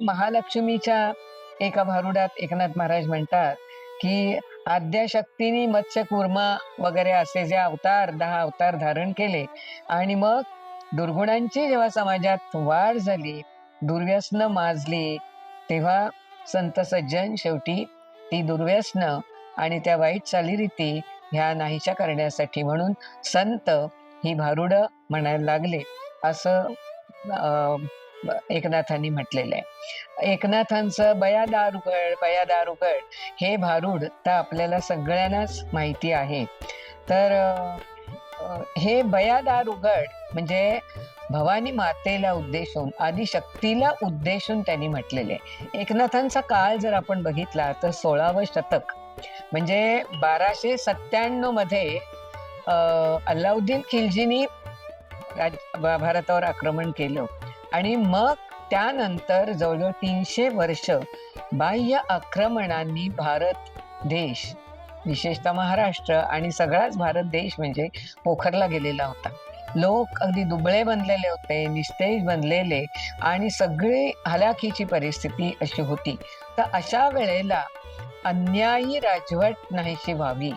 महालक्ष्मीच्या एका भारुडात एकनाथ महाराज म्हणतात की आद्याशक्तीने मत्स्य कुर्मा वगैरे असे जे अवतार दहा अवतार धारण केले. आणि मग दुर्गुणांची जेव्हा समाजात वाढ झाली दुर्व्यसन माजली तेव्हा संत सज्जन शेवटी ती दुर्व्यसन आणि त्या वाईट चालीरीती ह्या नाहीशा करण्यासाठी म्हणून संत ही भारुड म्हणायला लागले. असं अं, एकनाथांनी म्हटलेलं आहे एकनाथांचं बयादार उघड बयादार उघड हे भारूड तर आपल्याला सगळ्यांनाच माहिती आहे. तर हे बयादार उघड म्हणजे भवानी मातेला उद्देशून आदिशक्तीला उद्देशून त्यांनी म्हटलेले एकनाथांचा काळ जर आपण बघितला तर सोळावं शतक म्हणजे बाराशे सत्त्याण्णवमध्ये अं, अल्लाउद्दीन खिलजीनी भारतावर आक्रमण केलं. आणि मग त्यानंतर जवळजवळ तीनशे वर्ष बाह्य आक्रमणांनी भारत देश विशेषतः महाराष्ट्र आणि सगळाच भारत देश म्हणजे पोखरला गेलेला होता. लोक अगदी दुबळे बनलेले होते निस्तेज बनलेले आणि सगळी हलाखीची परिस्थिती अशी होती. तर अशा वेळेला अन्यायी राजवट नाहीशी व्हावी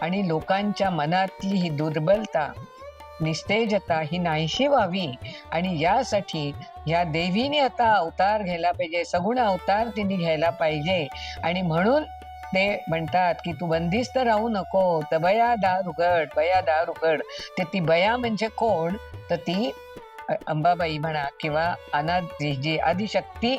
आणि लोकांच्या मनातली ही दुर्बलता निस्तेजता ही नाहीशी व्हावी. आणि यासाठी या देवीने आता अवतार घ्यायला पाहिजे सगुण अवतार तिने घ्यायला पाहिजे. आणि म्हणून ते म्हणतात की तू बंदिस्त राहू नको. तर बया दार उघड बया दार उघड तर ती बया म्हणजे कोण? तर ती अंबाबाई म्हणा किंवा अनाथ जी जी आदिशक्ती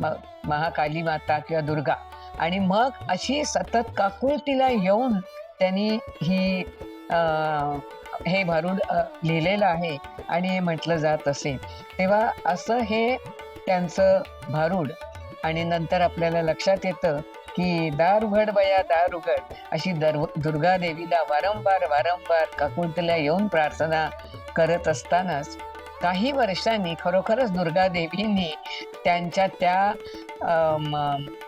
महाकाली माता किंवा दुर्गा. आणि मग अशी सतत काकुळतीला येऊन त्यांनी ही हे भारूड लिहिलेलं आहे आणि हे म्हटलं जात असे. तेव्हा असं हे त्यांचं भारूड आणि नंतर आपल्याला लक्षात येतं की दार उघड बया दार उघड अशी दर दुर्गा देवीला वारंवार वारंवार काकुळतीला येऊन प्रार्थना करत असतानाच काही वर्षांनी खरोखरच दुर्गा देवींनी त्यांच्या त्या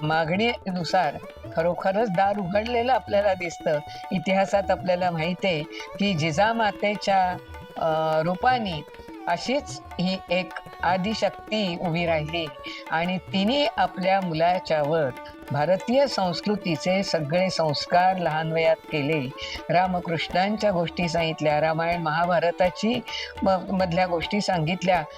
मागणीनुसार खरोखरच दार उघडलेलं आपल्याला दिसतं. इतिहासात आपल्याला माहिती आहे की जिजामातेच्या रूपाने अशीच ही एक आदिशक्ती उभी राहिली आणि तिने आपल्या मुलाच्यावर भारतीय संस्कृतीचे सगळे संस्कार लहान वयात केले. रामकृष्णांच्या गोष्टी सांगितल्या रामायण महाभारताची म- मधल्या गोष्टी सांगितल्या.